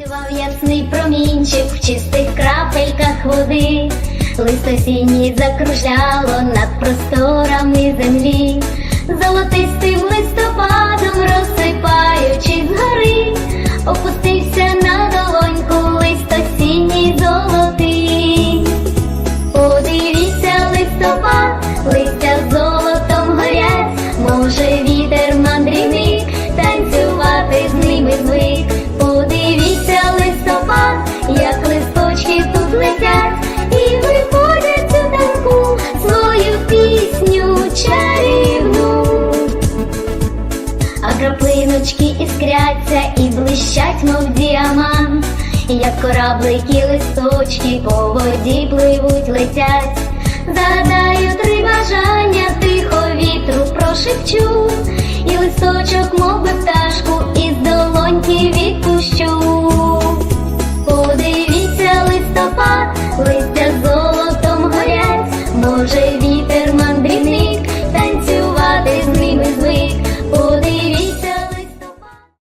Танцював ясний промінчик в чистих крапельках води, Листосінні закружляло над просторами землі, краплиночки іскряться і блищать, мов діамант, як кораблики листочки по воді пливуть, летять. Загадаю три бажання, тихо вітру прошепчу, і листочок,